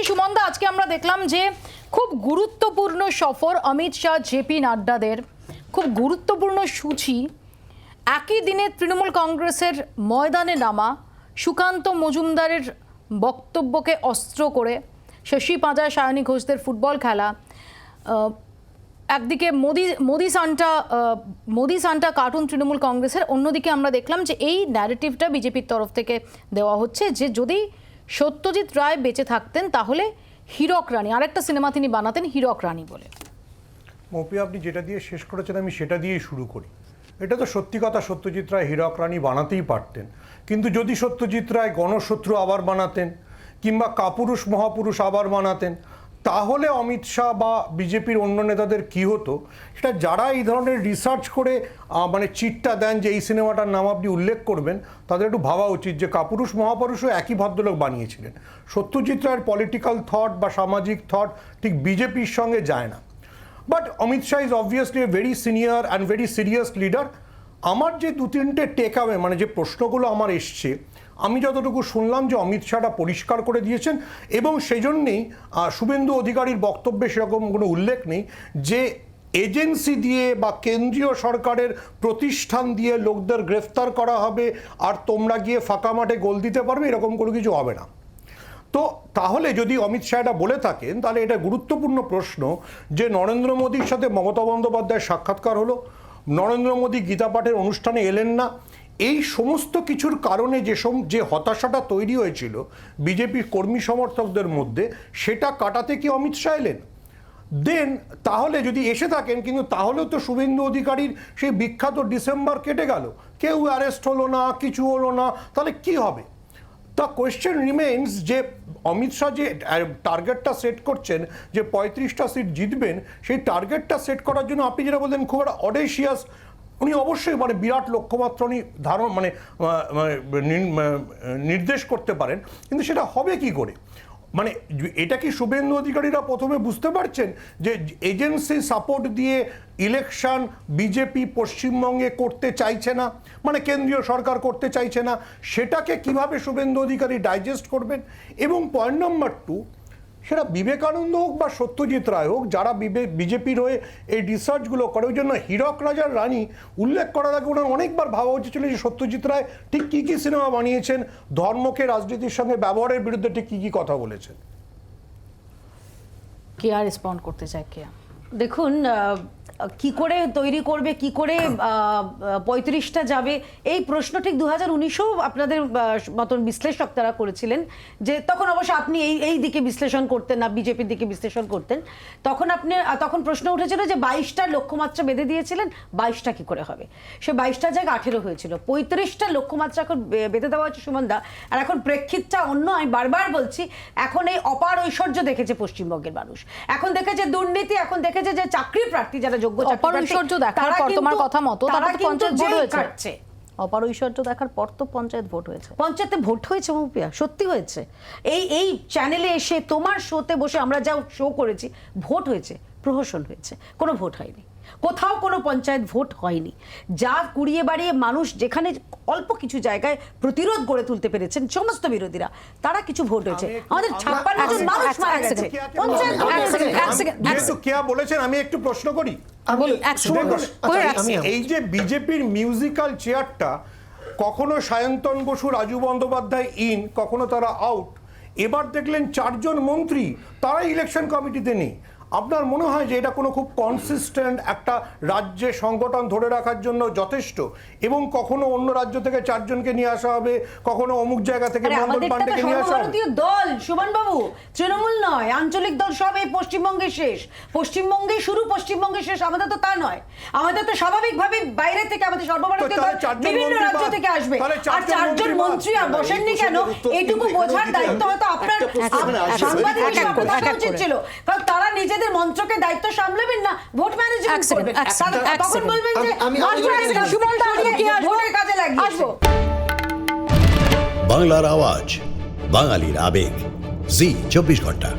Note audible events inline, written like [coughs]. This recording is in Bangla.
সুমনদা, আজকে আমরা দেখলাম যে খুব গুরুত্বপূর্ণ সফর অমিত শাহ জেপি নাড্ডাদের। খুব গুরুত্বপূর্ণ সূচি। একই দিনে তৃণমূল কংগ্রেসের ময়দানে নামা, সুকান্ত মজুমদারের বক্তব্যকে অস্ত্র করে, শশী পাঁজা, সায়নী ঘোষদের ফুটবল খেলা। একদিকে Modi Modi Santa Modi Santa cartoon Trinamool কংগ্রেসের। অন্যদিকে আমরা দেখলাম যে এই ন্যারেটিভটা বিজেপির তরফ থেকে দেওয়া হচ্ছে যে যদি সত্যজিৎ রায় বেঁচে থাকতেন, তাহলে হীরক রানী, আরেকটা সিনেমা তিনি বানাতেন হিরক রানী বলে। মপি, আপনি যেটা দিয়ে শেষ করেছেন, আমি সেটা দিয়েই শুরু করি। এটা তো সত্যি কথা, সত্যজিৎ রায় হীরক রানী বানাতেই পারতেন। কিন্তু যদি সত্যজিৎ রায় গণশত্রু আবার বানাতেন, কিংবা কাপুরুষ, মহাপুরুষ আবার বানাতেন তাহলে অমিত শাহ বা বিজেপির অন্য নেতাদের কি হতো? সেটা যারা এই ধরনের রিসার্চ করে মানে চিটটা দেন যে এই সিনেমাটার নাম আপনি উল্লেখ করবেন, তাদের একটু ভাবা উচিত যে কাপুরুষ মহাপুরুষও একই ভদ্রলোক বানিয়েছিলেন। সত্যজিৎ রায়ের পলিটিক্যাল থট বা সামাজিক থট ঠিক বিজেপির সঙ্গে যায় না। But Amit Shah is obviously a very senior and very serious leader আমার যে দু তিনটে টেক মানে যে প্রশ্নগুলো আমার এসছে আমি যতটুকু শুনলাম যে অমিত শাহটা পরিষ্কার করে দিয়েছেন, এবং সেই জন্যেই শুভেন্দু অধিকারীর বক্তব্যে সেরকম কোনো উল্লেখ নেই যে এজেন্সি দিয়ে বা কেন্দ্রীয় সরকারের প্রতিষ্ঠান দিয়ে লোকদের গ্রেফতার করা হবে আর তোমরা গিয়ে ফাঁকা মাঠে গোল দিতে পারবে, এরকম কোনো কিছু হবে না। তো তাহলে যদি অমিত শাহ এটা বলে থাকেন, তাহলে এটা গুরুত্বপূর্ণ প্রশ্ন যে নরেন্দ্র মোদীর সাথে মমতা বন্দ্যোপাধ্যায়ের সাক্ষাৎকার হলো। নরেন্দ্র মোদী গীতা পাঠের অনুষ্ঠানে এলেন না এই সমস্ত কিছুর কারণে যে যে হতাশাটা তৈরি হয়েছিল বিজেপির কর্মী সমর্থকদের মধ্যে, সেটা কাটাতে কি অমিত শাহ এলেন? দেন তাহলে যদি এসে থাকেন, কিন্তু তাহলেও তো শুভেন্দু অধিকারীর সেই বিখ্যাত ডিসেম্বর কেটে গেল। কেউ অ্যারেস্ট হলো না, কিছু হলো না, তাহলে কি হবে? দ্য কোয়েশ্চেন রিমেইনস যে অমিত শাহ যে টার্গেটটা সেট করছেন, যে পঁয়ত্রিশটা সিট জিতবেন, সেই টার্গেটটা সেট করার জন্য আপনি যেটা বললেন, খুব একটা অডেশিয়াস উনি অবশ্যই মানে বিরাট লক্ষ্যমাত্রা উনি ধারণ মানে মানে নির্দেশ করতে পারেন, কিন্তু সেটা হবে কি করে? মানে এটা কি শুভেন্দু অধিকারীরা প্রথমে বুঝতে পারছেন যে এজেন্সি সাপোর্ট দিয়ে ইলেকশন বিজেপি পশ্চিমবঙ্গে করতে চাইছে না মানে কেন্দ্রীয় সরকার করতে চাইছে না, সেটাকে কীভাবে শুভেন্দু অধিকারী ডাইজেস্ট করবেন? এবং পয়েন্ট নম্বর টু সেটা বিবেকানন্দ হোক বা সত্যজিৎ রায় হোক যারা বিজেপির হয়ে এই রিসার্চগুলো করে ওই জন্য হীরক রাজার রানী উল্লেখ করার আগে ওনার অনেকবার ভাবা উচিত ছিল যে সত্যজিৎ রায় ঠিক কী কী সিনেমা বানিয়েছেন ধর্মকে রাজনীতির সঙ্গে ব্যবহারের বিরুদ্ধে ঠিক কী কী কথা বলেছেন? কে আর রেসপন্ড করতে চায় কে? দেখুন কি করে তৈরি করবে কি করে [coughs] পঁয়ত্রিশটা যাবে? এই প্রশ্ন ঠিক দু হাজার উনিশেও আপনাদের মতন বিশ্লেষক তারা করেছিলেন যে তখন অবশ্য আপনি এই এই দিকে বিশ্লেষণ করতেন না বিজেপির দিকে বিশ্লেষণ করতেন। তখন আপনি তখন প্রশ্ন উঠেছিল যে বাইশটা লক্ষ্যমাত্রা বেঁধে দিয়েছিলেন বাইশটা কি করে হবে? সে বাইশটা জায়গা আঠেরো হয়েছিল। পঁয়ত্রিশটা লক্ষ্যমাত্রা এখন বেঁধে দেওয়া হচ্ছে সুমনদা আর এখন প্রেক্ষিতটা অন্য আমি বারবার বলছি এখন এই অপার ঐশ্বর্য দেখেছে পশ্চিমবঙ্গের মানুষ। এখন দেখেছে দুর্নীতি এখন দেখেছে যে চাকরি প্রার্থী যারা যোগ্য চাকরি ঐশ্বর্য দেখার পর তোমার কথা মতো তারা তো পঞ্চায়েত ভোট হয়েছে। খাটছে। অপার ঐশ্বর্য দেখার পর তো পঞ্চায়েত ভোট হয়েছে। পঞ্চায়েতে ভোট হয়েছে মুপিয়া সত্যি হয়েছে। এই এই চ্যানেলে এসে তোমার শোতে বসে আমরা যা শো করেছি ভোট হয়েছে প্রহসন হয়েছে কোনো ভোট হয়নি। কোথাও কোনো পঞ্চায়েত ভোট হয়নি। যা কুড়িয়ে বাড়িয়ে মানুষ যেখানে অল্প কিছু জায়গায় প্রতিরোধ গড়ে তুলতে পেরেছেন সমস্ত বিরোধীরা তারা কিছু ভোট হয়েছে। আমাদের ছাপ্পান্ন জন মানুষ মারা গেছে। বলেছেন আমি একটু প্রশ্ন করি। আচ্ছা, রাখছি। এই যে বিজেপির মিউজিক্যাল চেয়ারটা কখনো সায়ন্তন বসু রাজু বন্দ্যোপাধ্যায় ইন কখনো তারা আউট এবার দেখলেন চারজন মন্ত্রী তারা ইলেকশন কমিটিতে নেই। আপনার মনে হয় যে এটা কোনো খুব কনসিস্টেন্ট একটা রাজ্যে সংগঠন ধরে রাখার জন্য যথেষ্ট? এবং কখনো অন্য রাজ্য থেকে চারজনকে নিয়ে আসা হবে? কখনো অমুক জায়গা থেকে আরে মন্ডল পান্ডেকে নিয়ে আসা হবে? দল সুমন বাবু তৃণমূল নয় আঞ্চলিক দল সব এই পশ্চিমবঙ্গে শেষ। পশ্চিমবঙ্গে শুরু পশ্চিমবঙ্গে শেষ আমাদের তো তা নয়। আমাদের তো স্বাভাবিকভাবে বাইরে থেকে আমাদের সর্বভারতীয় দল বিভিন্ন রাজ্য থেকে আসবে। আর চারজন মন্ত্রী আর বসেননি কেন? এইটুকু বোঝার দায়িত্ব হয়তো। আপনার সাংবাদিক উচিত ছিল। কারণ তারা নিজেদের মন্ত্রকে দায়িত্ব সামলাবেন না ভোট ম্যানেজমেন্ট করবেন। তখন বলবেন যে কাজে আসব। বাংলার আওয়াজ বাঙালির আবেগ জি চব্বিশ ঘণ্টা।